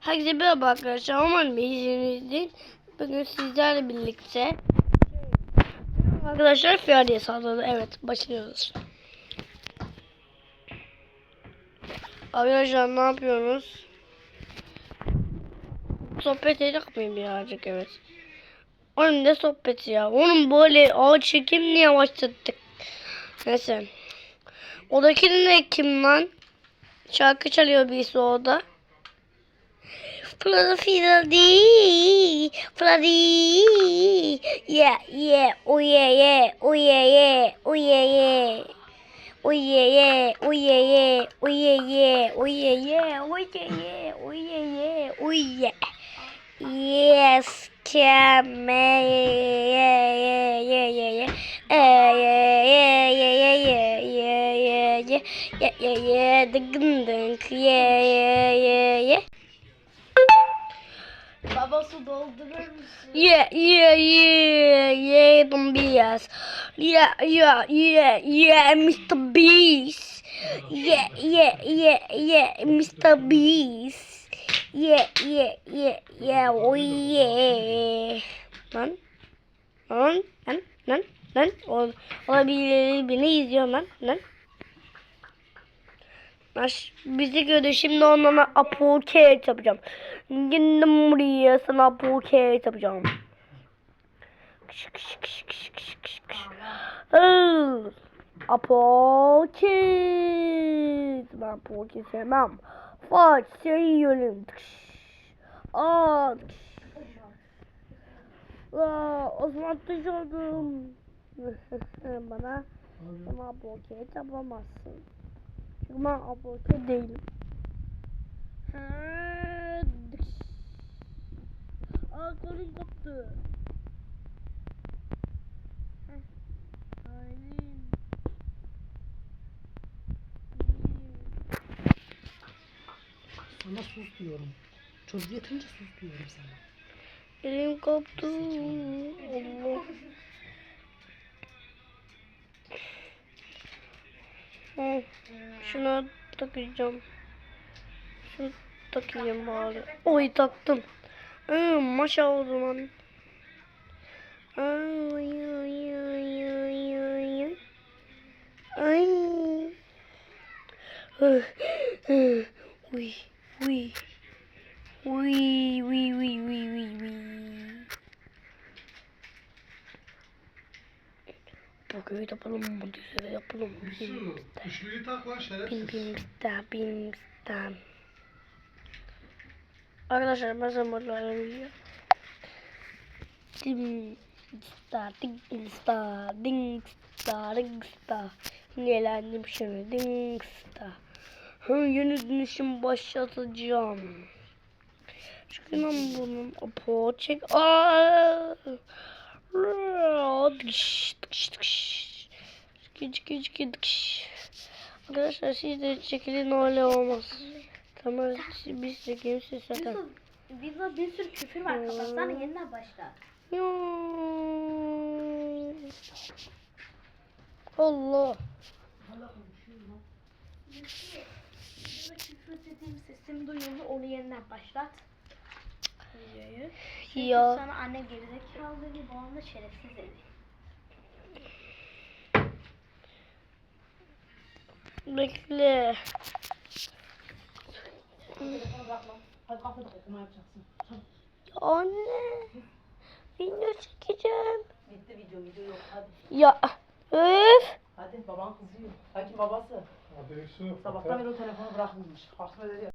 Herkese merhaba arkadaşlar. Umarım iyisinizdir. Bugün sizlerle birlikte arkadaşlar Ferdi'ye saldırdı. Evet başlıyoruz. Arkadaşlar ne yapıyorsunuz? Sohbet edecek miyim birazcık evet. Onun ne sohbeti ya? Onun böyle ağır çekim niye yavaşlattık? Neyse. Odaki ne kim lan? Şarkı çalıyor birisi orada. Fluffy, Fluffy, yeah, yeah, oh yeah, yeah, oh yeah, yeah, oh yeah, yeah. Oh yeah, yeah, oh yeah, yeah, oh yeah, yeah, oh yeah, yeah, oh yeah, yeah, oh yeah, yeah, oh yeah. Yes, come, yeah, yeah, yeah, yeah, yeah, yeah, yeah, yeah, yeah, yeah, yeah, yeah, yeah, yeah, yeah, yeah, yeah, the gundunk, yeah, yeah, yeah, yeah. Baba su doldurur musun? Yeah, yeah, yeah, yeah, Bombias. Yeah, yeah, yeah, yeah, Mr. Beast. Yeah, yeah, yeah, yeah, Mr. Beast. Yeah, yeah, yeah, yeah, oh yeah. Lan, lan, lan, lan, lan. O, olabilir, beni izliyor lan, lan. Baş, bizi gördü şimdi onlara apoket yapacağım. Gelin buraya sana apoket yapacağım. Kış kış kış kış kış kış kış. Apoket. Ben apoket sevmem. Faç seviyorum. Tıkış. Aa. Aa, Osman düşürdüm. Bana, bana apoket yapamazsın. Çünkü ben apoket değilim. Ha, tıkış. Aa Aynen. Sana sus diyorum. Çocuk yatınca sus diyorum sana. Elim koptu. Allah. Hı, Şuna takacağım. Şunu takayım bari. Oy taktım. Aa, maşa o zaman. Ay ay ay ay ay ay. Uy uy. Uy uy uy uy uy uy. Bugün yapalım bu düzene yapalım. Kuşluyu tak lan Bin şerefsiz. bin bista bin bista. Arkadaşlar ben zamanlarla biliyor. Dim sta ding sta ding sta ding sta. Şimdi eğlendim şimdi ding sta. Hı, yeni dönüşüm başlatacağım. Çünkü lan bunun apo çek. Aa! Tıkış tıkış tıkış. Tıkış tıkış tıkış. Arkadaşlar siz de çekilin öyle olmaz. Tamam biz çekelim siz zaten. Bizde bir sürü küfür var kapatsana yeniden başla. Yoo. Allah. Küfür dediğim sesim duyuldu onu yeniden başlat. Videoyu. Çünkü Ya. sana anne gerizekalı dedi babam da şerefsiz dedi. Bekle. Anne. Video çekeceğim. Bitti video video yok hadi. Ya. Öf. Hadi baban kızıyor. Sanki babası. Hadi Yusuf. Sabahtan beri o telefonu bırakmamış. Haklı ya.